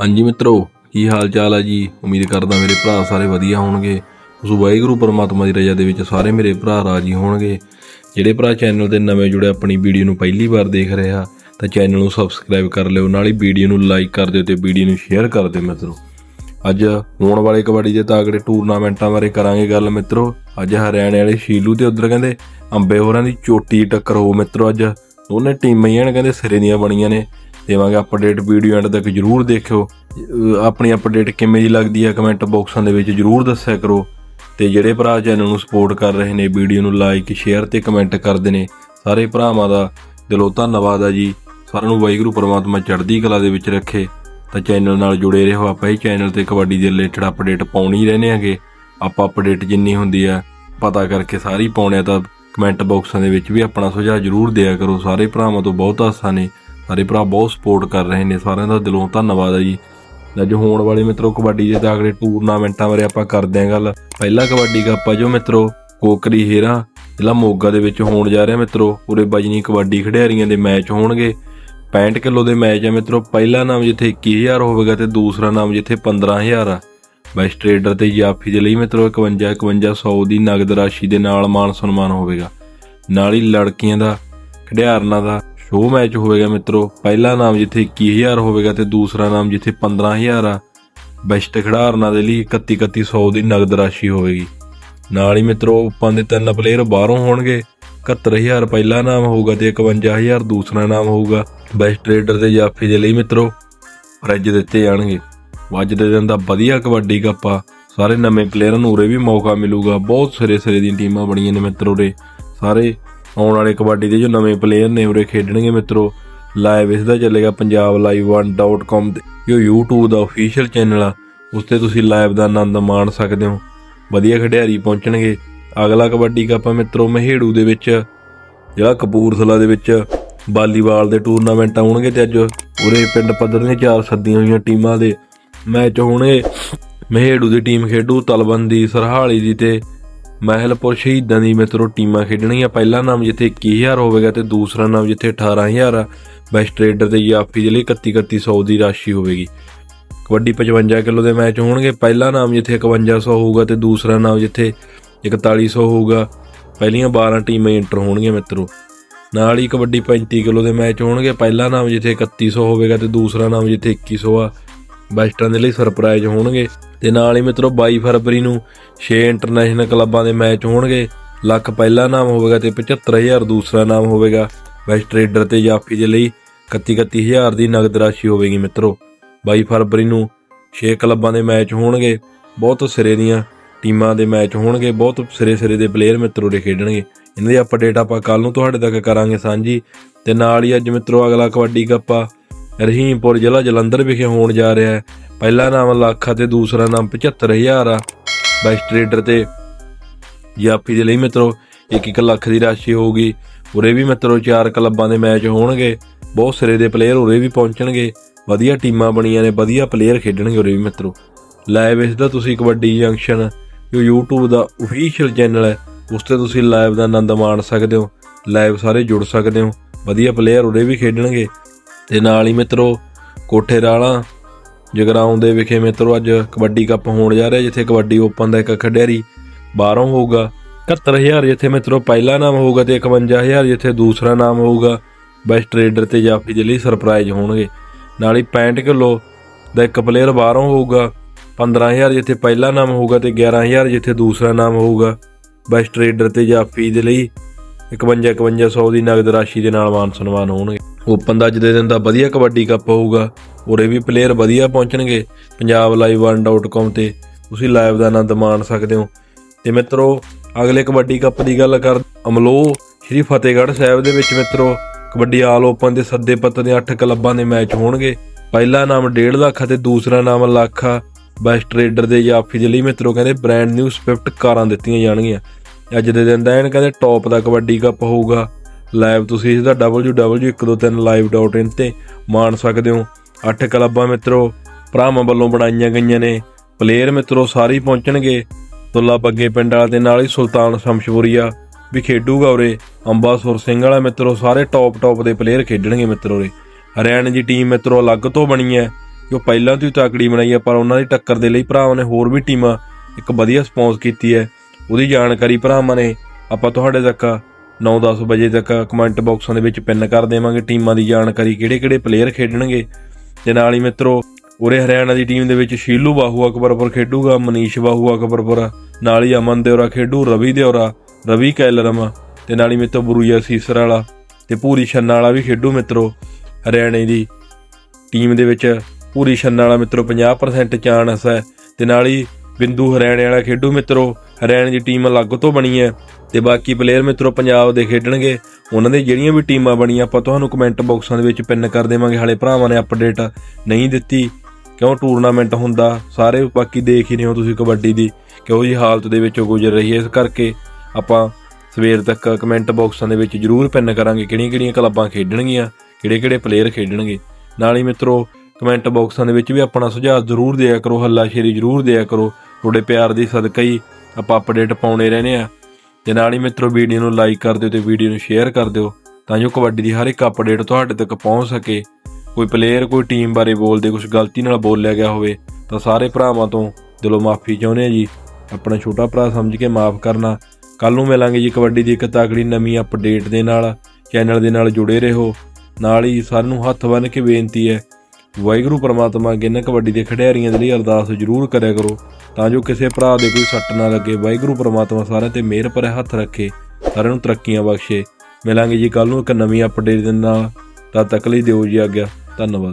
ਹਾਂਜੀ ਮਿੱਤਰੋ, ਕੀ ਹਾਲ ਚਾਲ ਆ ਜੀ? ਉਮੀਦ ਕਰਦਾ ਮੇਰੇ ਭਰਾ ਸਾਰੇ ਵਧੀਆ ਹੋਣਗੇ। ਉਸ ਵਾਹਿਗੁਰੂ ਪਰਮਾਤਮਾ ਦੀ ਰਜ਼ਾ ਦੇ ਵਿੱਚ ਸਾਰੇ ਮੇਰੇ ਭਰਾ ਰਾਜੀ ਹੋਣਗੇ। ਜਿਹੜੇ ਭਰਾ ਚੈਨਲ ਤੇ ਨਵੇਂ ਜੁੜੇ ਆਪਣੀ ਵੀਡੀਓ ਨੂੰ ਪਹਿਲੀ ਵਾਰ ਦੇਖ ਰਿਹਾ ਤਾਂ ਚੈਨਲ ਨੂੰ ਸਬਸਕ੍ਰਾਈਬ ਕਰ ਲਿਓ, ਨਾਲ ਹੀ ਵੀਡੀਓ ਨੂੰ ਲਾਈਕ ਕਰ ਦਿਓ ਤੇ ਵੀਡੀਓ ਨੂੰ ਸ਼ੇਅਰ ਕਰ ਦਿਓ ਮਿੱਤਰੋ। ਅੱਜ ਹੋਣ ਵਾਲੇ ਕਬੱਡੀ ਦੇ ਤਾਕੜੇ ਟੂਰਨਾਮੈਂਟਾਂ ਬਾਰੇ ਕਰਾਂਗੇ ਗੱਲ ਮਿੱਤਰੋ। ਅੱਜ ਹਰਿਆਣੇ ਵਾਲੇ ਸ਼ੀਲੂ ਤੇ ਉਧਰ ਕਹਿੰਦੇ, ਅੰਬੇ ਹੋਰਾਂ ਦੀ ਚੋਟੀ ਟੱਕਰ ਹੋ ਮਿੱਤਰੋ ਅੱਜ। ਦੋਨੇ ਟੀਮਾਂ ਹੀ ਹਨ, ਕਹਿੰਦੇ ਸਿਰੇ ਦੀਆਂ ਬਣੀਆਂ ਨੇ। ਦੇਵਾਂਗੇ ਅਪਡੇਟ ਵੀਡੀਓ ਐਂਡ ਤੱਕ ਜਰੂਰ ਦੇਖਿਓ। ਆਪਣੀ ਅਪਡੇਟ ਕਿਵੇਂ ਦੀ ਲੱਗਦੀ ਹੈ ਕਮੈਂਟ ਬਾਕਸਾਂ ਦੇ ਵਿੱਚ ਜਰੂਰ ਦੱਸਿਆ ਕਰੋ। ਤੇ ਜਿਹੜੇ ਭਰਾ ਚੈਨਲ ਨੂੰ ਸਪੋਰਟ ਕਰ ਰਹੇ ਨੇ ਵੀਡੀਓ ਨੂੰ ਲਾਈਕ ਸ਼ੇਅਰ ਤੇ ਕਮੈਂਟ ਕਰਦੇ ਨੇ, ਸਾਰੇ ਭਰਾਵਾਂ ਦਾ ਦਿਲੋਂ ਧੰਨਵਾਦ ਆ ਜੀ। ਸਾਰਿਆਂ ਨੂੰ ਵਾਹਿਗੁਰੂ ਪਰਮਾਤਮਾ ਚੜ੍ਹਦੀ ਕਲਾ ਦੇ ਵਿੱਚ ਰੱਖੇ। ਤਾਂ ਚੈਨਲ ਨਾਲ ਜੁੜੇ ਰਹੋ ਆਪਾਂ ਇਹ ਚੈਨਲ ਤੇ ਕਬੱਡੀ ਦੇ ਰਿਲੇਟਡ ਅਪਡੇਟ ਪਾਉਣੀ ਰਹਿੰਦੇ ਹੈਗੇ ਆਪਾਂ ਅਪਡੇਟ ਜਿੰਨੀ ਹੁੰਦੀ ਆ, ਪਤਾ ਕਰਕੇ ਸਾਰੀ ਪਾਉਣੇ ਆ ਤਾਂ ਕਮੈਂਟ ਬਾਕਸਾਂ ਦੇ ਵਿੱਚ ਵੀ ਆਪਣਾ ਸੁਝਾਅ ਜਰੂਰ ਦਿਆ ਕਰੋ। ਸਾਰੇ ਭਰਾਵਾਂ ਤੋਂ ਬਹੁਤ ਆਸਾਂ ਨੇ। ਸਾਰੇ ਭਰਾ ਬਹੁਤ ਸਪੋਰਟ ਕਰ ਰਹੇ ਨੇ ਸਾਰਿਆਂ ਦਾ ਦਿਲੋਂ ਧੰਨਵਾਦ ਆ ਜੀ। ਅੱਜ ਹੋਣ ਵਾਲੇ ਮਿੱਤਰੋ ਕਬੱਡੀ ਦੇ ਤਾਕੜੇ ਟੂਰਨਾਮੈਂਟਾਂ ਬਾਰੇ ਆਪਾਂ ਕਰਦੇ ਆਂ ਗੱਲ। ਪਹਿਲਾ ਕਬੱਡੀ ਕੱਪ ਆ ਜੋ ਮਿੱਤਰੋ, ਕੋਕਰੀ ਹੀਰਾ, ਜ਼ਿਲ੍ਹਾ ਮੋਗਾ ਦੇ ਵਿੱਚ ਹੋਣ ਜਾ ਰਿਹਾ ਮਿੱਤਰੋ। ਪੂਰੇ ਬਜਨੀ ਕਬੱਡੀ ਖਿਡਾਰੀਆਂ ਦੇ ਮੈਚ ਹੋਣਗੇ। 65 ਕਿਲੋ ਦੇ ਮੈਚ ਆ ਮਿੱਤਰੋ। ਪਹਿਲਾ ਨਾਮ ਜਿੱਥੇ 21000 ਹੋਵੇਗਾ ਤੇ ਦੂਸਰਾ ਨਾਮ ਜਿੱਥੇ 15000 ਆ। ਬੈਸਟ ਟ੍ਰੇਡਰ ਤੇ ਜਾਫੀ ਦੇ ਲਈ ਮਿੱਤਰੋ 51 5100 ਦੀ ਨਗਦ ਰਾਸ਼ੀ ਦੇ ਨਾਲ ਮਾਨ ਸਨਮਾਨ ਹੋਵੇਗਾ। ਨਾਲ ਹੀ ਲੜਕੀਆਂ ਦਾ, ਖਿਡਾਰਨਾਂ ਦਾ ਸ਼ੋਅ ਮੈਚ ਹੋਵੇਗਾ ਮਿੱਤਰੋ। ਪਹਿਲਾ ਨਾਮ ਜਿੱਥੇ 21000 ਹੋਵੇਗਾ ਤੇ ਦੂਸਰਾ ਨਾਮ ਜਿੱਥੇ 15000 ਆ। ਬੈਸਟ ਖਿਡਾਰਨਾਂ ਦੇ ਲਈ 31 3100 ਦੀ ਨਗਦ ਰਾਸ਼ੀ ਹੋਵੇਗੀ। ਨਾਲ ਹੀ ਮਿੱਤਰੋ, ਉਪਾਂ ਦੇ ਤਿੰਨ ਪਲੇਅਰ ਬਾਹਰੋਂ ਹੋਣਗੇ। 71000 ਪਹਿਲਾ ਨਾਮ ਹੋਊਗਾ ਤੇ 51000 ਦੂਸਰਾ ਨਾਮ ਹੋਊਗਾ। ਬੈਸਟ ਟ੍ਰੇਡਰ ਤੇ ਜਾਫੀ ਦੇ ਲਈ ਮਿੱਤਰੋ ਪ੍ਰਾਈਜ਼ ਦਿੱਤੇ ਜਾਣਗੇ। ਅੱਜ ਦੇ ਦਿਨ ਦਾ ਵਧੀਆ ਕਬੱਡੀ ਕੱਪ ਆ। ਸਾਰੇ ਨਵੇਂ ਪਲੇਅਰਾਂ ਨੂੰ ਉਰੇ ਵੀ ਮੌਕਾ ਮਿਲੂਗਾ। ਬਹੁਤ ਸਿਰੇ ਸਿਰੇ ਦੀਆਂ ਟੀਮਾਂ ਬਣੀਆਂ ਨੇ ਮਿੱਤਰੋ ਉਰੇ। ਸਾਰੇ ਆਉਣ ਵਾਲੇ ਕਬੱਡੀ ਦੇ ਜੋ ਨਵੇਂ ਪਲੇਅਰ ਨੇ ਉਰੇ ਖੇਡਣਗੇ ਮਿੱਤਰੋ ਲਾਈਵ ਇਸ ਦਾ ਚੱਲੇਗਾ ਪੰਜਾਬ ਲਾਈਵ 1.com ਤੇ। ਜੋ YouTube ਦਾ ਅਫੀਸ਼ੀਅਲ ਚੈਨਲ ਆ, ਉਸ ਤੇ ਤੁਸੀਂ ਲਾਈਵ ਦਾ ਆਨੰਦ ਮਾਣ ਸਕਦੇ ਹੋ। ਵਧੀਆ ਖਿਡਾਰੀ ਪਹੁੰਚਣਗੇ। ਅਗਲਾ ਕਬੱਡੀ ਕੱਪ ਆ ਮਿੱਤਰੋ, ਮਹੇੜੂ ਦੇ ਵਿੱਚ ਜਿਹੜਾ ਕਪੂਰਥਲਾ ਦੇ ਵਿੱਚ। ਵਾਲੀਬਾਲ ਦੇ ਟੂਰਨਾਮੈਂਟ ਆਉਣਗੇ ਤੇ ਅੱਜ ਉਰੇ ਪਿੰਡ ਪੱਧਰ ਦੀਆਂ ਚਾਰ ਸੱਦੀਆਂ ਹੋਈਆਂ ਟੀਮਾਂ ਦੇ ਮੈਚ ਹੋਣਗੇ। ਮਹੇੜੂ ਦੀ ਟੀਮ ਖੇਡੂ ਤਲਵੰਦ ਦੀ ਸਰਹਾਲੀ ਦੀ ਤੇ ਮਹਿਲਪੁਰ ਸ਼ਹੀਦਾਂ ਦੀ ਮਿੱਤਰੋ ਟੀਮਾਂ ਖੇਡਣਗੀਆਂ। ਪਹਿਲਾ ਨਾਮ ਜਿੱਥੇ 21000 ਹੋਵੇਗਾ ਤੇ ਦੂਸਰਾ ਨਾਮ ਜਿੱਥੇ 18000 ਆ। ਬੈਸਟ ਟ੍ਰੇਡਰ ਤੇ ਜਾਫੀ ਦੇ ਲਈ 31 3100 ਦੀ ਰਾਸ਼ੀ ਹੋਵੇਗੀ। ਕਬੱਡੀ 55 ਕਿਲੋ ਦੇ ਮੈਚ ਹੋਣਗੇ। ਪਹਿਲਾ ਨਾਮ ਜਿੱਥੇ 5100 ਹੋਊਗਾ ਤੇ ਦੂਸਰਾ ਨਾਮ ਜਿੱਥੇ 4100 ਹੋਊਗਾ। ਪਹਿਲੀਆਂ 12 ਟੀਮਾਂ ਇੰਟਰ ਹੋਣਗੀਆਂ ਮਿੱਤਰੋ। ਨਾਲ ਹੀ ਕਬੱਡੀ 35 ਕਿਲੋ ਦੇ ਮੈਚ ਹੋਣਗੇ। ਪਹਿਲਾ ਨਾਮ ਜਿੱਥੇ 3100 ਹੋਵੇਗਾ ਤੇ ਦੂਸਰਾ ਨਾਮ ਜਿੱਥੇ 2100 ਆ। ਬੈਸਟਾਂ ਦੇ ਲਈ ਸਰਪ੍ਰਾਈਜ਼ ਹੋਣਗੇ। ਤੇ ਨਾਲ ਹੀ ਮਿੱਤਰੋ 22 ਫਰਵਰੀ ਨੂੰ 6 ਇੰਟਰਨੈਸ਼ਨਲ ਕਲੱਬਾਂ ਦੇ ਮੈਚ ਹੋਣਗੇ। ਲੱਖ ਪਹਿਲਾ ਨਾਮ ਹੋਵੇਗਾ ਤੇ 75000 ਦੂਸਰਾ ਨਾਮ ਹੋਵੇਗਾ। ਬੈਸਟ ਟ੍ਰੇਡਰ ਤੇ ਜਾਫੀ ਦੇ ਲਈ 31 31000 ਦੀ ਨਗਦ ਰਾਸ਼ੀ ਹੋਵੇਗੀ ਮਿੱਤਰੋ। 22 ਫਰਵਰੀ ਨੂੰ 6 ਕਲੱਬਾਂ ਦੇ ਮੈਚ ਹੋਣਗੇ। ਬਹੁਤ ਸਿਰੇ ਦੀਆਂ ਟੀਮਾਂ ਦੇ ਮੈਚ ਹੋਣਗੇ। ਬਹੁਤ ਸਿਰੇ ਸਿਰੇ ਦੇ ਪਲੇਅਰ ਮਿੱਤਰੋ ਦੇ ਖੇਡਣਗੇ। ਇਹਨਾਂ ਦੀ ਅਪਡੇਟ ਆਪਾਂ ਕੱਲ ਨੂੰ ਤੁਹਾਡੇ ਤੱਕ ਕਰਾਂਗੇ ਸਾਂਝੀ। ਤੇ ਨਾਲ ਹੀ ਅੱਜ ਮਿੱਤਰੋ ਅਗਲਾ ਕਬੱਡੀ ਕੱਪ ਆ ਰਹੀਮਪੁਰ ਜ਼ਿਲ੍ਹਾ ਜਲੰਧਰ ਵਿਖੇ ਹੋਣ ਜਾ ਰਿਹਾ ਹੈ। ਪਹਿਲਾ ਨਾਮ ਲੱਖ ਆ ਤੇ ਦੂਸਰਾ ਨਾਮ 75000 ਆ। ਬੈਸਟ ਟ੍ਰੇਡਰ ਤੇ ਜਾਫੀ ਦੇ ਲਈ ਮਿੱਤਰੋ 1-1 ਲੱਖ ਦੀ ਰਾਸ਼ੀ ਹੋਊਗੀ। ਉਰੇ ਵੀ ਮਿੱਤਰੋ, ਚਾਰ ਕਲੱਬਾਂ ਦੇ ਮੈਚ ਹੋਣਗੇ। ਬਹੁਤ ਸਿਰੇ ਦੇ ਪਲੇਅਰ ਉਰੇ ਵੀ ਪਹੁੰਚਣਗੇ। ਵਧੀਆ ਟੀਮਾਂ ਬਣੀਆਂ ਨੇ, ਵਧੀਆ ਪਲੇਅਰ ਖੇਡਣਗੇ ਉਰੇ ਵੀ ਮਿੱਤਰੋ। ਲਾਈਵ ਇਸ ਦਾ ਤੁਸੀਂ ਕਬੱਡੀ ਜੰਕਸ਼ਨ ਜੋ YouTube ਦਾ ਅਫੀਸ਼ੀਅਲ ਚੈਨਲ ਹੈ, ਉਸ ਤੇ ਤੁਸੀਂ ਲਾਈਵ ਦਾ ਆਨੰਦ ਮਾਣ ਸਕਦੇ ਹੋ। ਲਾਈਵ ਸਾਰੇ ਜੁੜ ਸਕਦੇ ਹੋ। ਵਧੀਆ ਪਲੇਅਰ ਉਰੇ ਵੀ ਖੇਡਣਗੇ। ਤੇ ਨਾਲ ਹੀ ਮਿੱਤਰੋ, ਕੋਠੇ ਰਾਲਾ ਜਗਰਾਉਂ ਦੇ ਵਿਖੇ ਮਿੱਤਰੋ ਅੱਜ ਕਬੱਡੀ ਕੱਪ ਹੋਣ ਜਾ ਰਿਹਾ, ਜਿੱਥੇ ਕਬੱਡੀ ਓਪਨ ਦਾ ਇੱਕ ਖਿਡਾਰੀ ਬਾਹਰੋਂ ਹੋਊਗਾ। 71000 ਜਿੱਥੇ ਮਿੱਤਰੋ ਪਹਿਲਾ ਨਾਮ ਹੋਊਗਾ ਤੇ 51000 ਜਿੱਥੇ ਦੂਸਰਾ ਨਾਮ ਹੋਊਗਾ। ਬੈਸਟ ਰੇਡਰ ਤੇ ਜਾਫੀ ਦੇ ਲਈ ਸਰਪ੍ਰਾਈਜ਼ ਹੋਣਗੇ। ਨਾਲ ਹੀ 65 ਕਿਲੋ ਦਾ ਇੱਕ ਪਲੇਅਰ ਬਾਹਰੋਂ ਹੋਊਗਾ। 15000 ਜਿੱਥੇ ਪਹਿਲਾ ਨਾਮ ਹੋਊਗਾ ਤੇ 11000 ਜਿੱਥੇ ਦੂਸਰਾ ਨਾਮ ਹੋਊਗਾ। ਬੈਸਟ ਰੇਡਰ ਤੇ ਜਾਫੀ ਦੇ ਲਈ 51 5100 ਦੀ ਨਗਦ ਰਾਸ਼ੀ ਦੇ ਨਾਲ ਮਾਨ ਸਨਮਾਨ ਹੋਣਗੇ। ਓਪਨ ਦਾ ਅੱਜ ਦੇ ਦਿਨ ਦਾ ਵਧੀਆ ਕਬੱਡੀ ਕੱਪ ਹੋਊਗਾ। ਉਰੇ ਵੀ ਪਲੇਅਰ ਵਧੀਆ ਪਹੁੰਚਣਗੇ ਪੰਜਾਬ ਲਾਈਵ 1.com ਤੇ। ਤੁਸੀਂ ਲਾਈਵ ਦਾ ਆਨੰਦ ਮਾਣ ਸਕਦੇ ਹੋ। ਤੇ ਮਿੱਤਰੋ, ਅਗਲੇ ਕਬੱਡੀ ਕੱਪ ਦੀ ਗੱਲ ਕਰ ਅਮਲੋ, ਸ਼੍ਰੀ ਫਤਿਹਗੜ੍ਹ ਸਾਹਿਬ ਦੇ ਵਿੱਚ ਮਿੱਤਰੋ, ਕਬੱਡੀ ਆਲ ਓਪਨ ਦੇ ਸੱਦੇ ਪੱਤ ਦੇ 8 ਕਲੱਬਾਂ ਦੇ ਮੈਚ ਹੋਣਗੇ। ਪਹਿਲਾ ਨਾਮ 1.5 ਲੱਖ ਅਤੇ ਦੂਸਰਾ ਨਾਮ ਲੱਖ। ਆ ਬੈਸਟ ਟ੍ਰੇਡਰ ਦੇ ਜਾਫੀ ਦੇ ਲਈ ਮਿੱਤਰੋ ਕਹਿੰਦੇ ਬ੍ਰਾਂਡ ਨਿਊ ਸਵਿਫਟ ਕਾਰਾਂ ਦਿੱਤੀਆਂ ਜਾਣਗੀਆਂ। ਅੱਜ ਦੇ ਦਿਨ ਦਾ ਐਨ ਕਹਿੰਦੇ ਟੌਪ ਦਾ ਕਬੱਡੀ ਕੱਪ ਹੋਊਗਾ। ਲਾਈਵ ਤੁਸੀਂ ਇਸ ਦਾ www.123live.in ਤੇ ਮਾਣ ਸਕਦੇ ਹੋ। ਅੱਠ ਕਲੱਬਾਂ ਮਿੱਤਰੋ, ਭਰਾਵਾਂ ਵੱਲੋਂ ਬਣਾਈਆਂ ਗਈਆਂ ਨੇ। ਪਲੇਅਰ ਮਿੱਤਰੋ, ਸਾਰੇ ਪਹੁੰਚਣਗੇ। ਤੁੱਲਾ ਬੱਗੇ ਪਿੰਡ ਵਾਲਾ ਤੇ ਨਾਲ ਹੀ ਸੁਲਤਾਨ ਸ਼ਮਸ਼ਪੁਰੀਆ ਵੀ ਖੇਡੂਗਾ ਉਰੇ। ਅੰਬਾਸੁਰ ਸਿੰਘ ਵਾਲਾ ਮਿੱਤਰੋ, ਸਾਰੇ ਟੌਪ ਟੌਪ ਦੇ ਪਲੇਅਰ ਖੇਡਣਗੇ ਮਿੱਤਰੋ ਉਰੇ। ਹਰਿਆਣੇ ਦੀ ਟੀਮ ਮਿੱਤਰੋ, ਅਲੱਗ ਤੋਂ ਬਣੀ ਹੈ। ਜੋ ਪਹਿਲਾਂ ਤੋਂ ਹੀ ਤਾਕੜੀ ਬਣਾਈ ਹੈ, ਪਰ ਉਹਨਾਂ ਦੀ ਟੱਕਰ ਦੇ ਲਈ ਭਰਾਵਾਂ ਨੇ ਹੋਰ ਵੀ ਟੀਮਾਂ ਇੱਕ ਵਧੀਆ ਸਪੌਂਸ ਕੀਤੀ ਹੈ। ਉਹਦੀ ਜਾਣਕਾਰੀ ਭਰਾਵਾਂ ਨੇ। ਆਪਾਂ ਤੁਹਾਡੇ ਤੱਕ 9-10 ਵਜੇ ਤੱਕ ਕਮੈਂਟ ਬਾਕਸਾਂ ਦੇ ਵਿੱਚ ਪਿੰਨ ਕਰ ਦੇਵਾਂਗੇ, ਟੀਮਾਂ ਦੀ ਜਾਣਕਾਰੀ ਕਿਹੜੇ-ਕਿਹੜੇ ਪਲੇਅਰ ਖੇਡਣਗੇ। ਤੇ ਨਾਲ ਹੀ ਮਿੱਤਰੋ, ਉਰੇ ਹਰਿਆਣਾ ਦੀ ਟੀਮ ਦੇ ਵਿੱਚ ਸ਼ੀਲੂ ਬਾਹੂ ਅਕਬਰਪੁਰ ਖੇਡੂਗਾ, ਮਨੀਸ਼ ਬਾਹੂ ਅਕਬਰਪੁਰ, ਨਾਲ ਹੀ ਅਮਨ ਦਿਉਰਾ ਖੇਡੂ, ਰਵੀ ਦਿਉਰਾ ਰਵੀ ਕੈਲਰਮ, ਤੇ ਨਾਲ ਹੀ ਮਿੱਤਰ ਬੁਰੂਆ ਸੀਸਰ ਵਾਲਾ ਤੇ ਪੂਰੀ ਛੰਨਾ ਵਾਲਾ ਵੀ ਖੇਡੂ ਮਿੱਤਰੋ। ਹਰਿਆਣੇ ਦੀ ਟੀਮ ਦੇ ਵਿੱਚ ਪੂਰੀ ਛੰਨਾ ਵਾਲਾ ਮਿੱਤਰੋ 50% ਚਾਂਸ ਹੈ, ਤੇ ਨਾਲ ਹੀ ਬਿੰਦੂ ਹਰਿਆਣੇ ਵਾਲਾ ਖੇਡੂ ਮਿੱਤਰੋ, ਹਰਿਆਣੇ ਦੀ ਟੀਮ ਅਲੱਗ ਤੋਂ ਬਣੀ ਹੈ। ਤੇ ਬਾਕੀ ਪਲੇਅਰ ਮਿੱਤਰੋ ਪੰਜਾਬ ਦੇ ਖੇਡਣਗੇ, ਉਹਨਾਂ ਦੇ ਜਿਹੜੀਆਂ ਵੀ ਟੀਮਾਂ ਬਣੀਆਂ, ਆਪਾਂ ਤੁਹਾਨੂੰ ਕਮੈਂਟ ਬਾਕਸਾਂ ਦੇ ਵਿੱਚ ਪਿੰਨ ਕਰ ਦੇਵਾਂਗੇ। ਹਾਲੇ ਭਰਾਵਾਂ ਨੇ ਅਪਡੇਟ ਨਹੀਂ ਦਿੱਤੀ, ਕਿਉਂ ਟੂਰਨਾਮੈਂਟ ਹੁੰਦਾ, ਸਾਰੇ ਬਾਕੀ ਦੇਖ ਹੀ ਰਹੇ ਹੋ ਤੁਸੀਂ ਕਬੱਡੀ ਦੀ, ਕਿਹੋ ਜੀ ਹਾਲਤ ਦੇ ਵਿੱਚੋਂ ਗੁਜ਼ਰ ਰਹੀ ਹੈ। ਇਸ ਕਰਕੇ ਆਪਾਂ ਸਵੇਰ ਤੱਕ ਕਮੈਂਟ ਬਾਕਸਾਂ ਦੇ ਵਿੱਚ ਜਰੂਰ ਪਿੰਨ ਕਰਾਂਗੇ ਕਿਹੜੀਆਂ-ਕਿਹੜੀਆਂ ਕਲੱਬਾਂ ਖੇਡਣਗੀਆਂ ਕਿਹੜੇ-ਕਿਹੜੇ ਪਲੇਅਰ ਖੇਡਣਗੇ। ਨਾਲ ਹੀ ਮਿੱਤਰੋ ਕਮੈਂਟ ਬਾਕਸਾਂ ਦੇ ਵਿੱਚ ਵੀ ਆਪਣਾ ਸੁਝਾਅ ਜ਼ਰੂਰ ਦਿਆ ਕਰੋ ਹੱਲਾ ਸ਼ੇਰੀ ਜ਼ਰੂਰ ਦਿਆ ਕਰੋ। ਤੁਹਾਡੇ ਪਿਆਰ ਦੀ ਸਦਕਾ ਹੀ ਆਪਾਂ ਅਪਡੇਟ ਪਾਉਣੇ ਰਹਿੰਦੇ ਆ ਤੇ ਨਾਲ ਹੀ ਮਿੱਤਰੋ ਵੀਡੀਓ ਨੂੰ ਲਾਈਕ ਕਰ ਦਿਓ ਤੇ ਵੀਡੀਓ ਨੂੰ ਸ਼ੇਅਰ ਕਰ ਦਿਓ ਤਾਂ ਜੋ ਕਬੱਡੀ ਦੀ ਹਰ ਇੱਕ ਅਪਡੇਟ ਤੁਹਾਡੇ ਤੱਕ ਪਹੁੰਚ ਸਕੇ। ਕੋਈ ਪਲੇਅਰ ਕੋਈ ਟੀਮ ਬਾਰੇ ਬੋਲਦੇ ਕੁਝ ਗਲਤੀ ਨਾਲ ਬੋਲਿਆ ਗਿਆ ਹੋਵੇ ਤਾਂ ਸਾਰੇ ਭਰਾਵਾਂ ਤੋਂ ਦਿਲੋਂ ਮਾਫੀ ਚਾਹੁੰਦੇ ਆ ਜੀ। ਆਪਣਾ ਛੋਟਾ ਭਰਾ ਸਮਝ ਕੇ ਮਾਫ ਕਰਨਾ। ਕੱਲ ਨੂੰ ਮਿਲਾਂਗੇ ਜੀ ਕਬੱਡੀ ਦੀ ਇੱਕ ਤਕੜੀ ਨਵੀਂ ਅਪਡੇਟ ਦੇ ਨਾਲ ਚੈਨਲ ਦੇ ਨਾਲ ਜੁੜੇ ਰਹੋ। ਨਾਲ ਹੀ ਸਾਨੂੰ ਹੱਥ ਬੰਨ੍ਹ ਕੇ ਬੇਨਤੀ ਹੈ ਵਾਹਿਗੁਰੂ ਪਰਮਾਤਮਾ ਅੱਗੇ ਇਹਨਾਂ ਕਬੱਡੀ ਦੇ ਖਿਡਾਰੀਆਂ ਦੇ ਲਈ ਅਰਦਾਸ ਜ਼ਰੂਰ ਕਰਿਆ ਕਰੋ, ਤਾਂ ਜੋ ਕਿਸੇ ਭਰਾ ਦੇ ਕੋਈ ਸੱਟ ਨਾ ਲੱਗੇ। ਵਾਹਿਗੁਰੂ ਪਰਮਾਤਮਾ ਸਾਰਿਆਂ ਤੇ ਮਿਹਰ ਭਰੇ ਹੱਥ ਰੱਖੇ, ਸਾਰਿਆਂ ਨੂੰ ਤਰੱਕੀਆਂ ਬਖਸ਼ੇ। ਮਿਲਾਂਗੇ ਜੀ ਕੱਲ ਨੂੰ ਇੱਕ ਨਵੀਂ ਅਪਡੇਟ ਦੇ ਨਾਲ। ਤਦ ਤੱਕ ਲਈ ਦਿਓ ਜੀ ਆਗਿਆ। ਧੰਨਵਾਦ।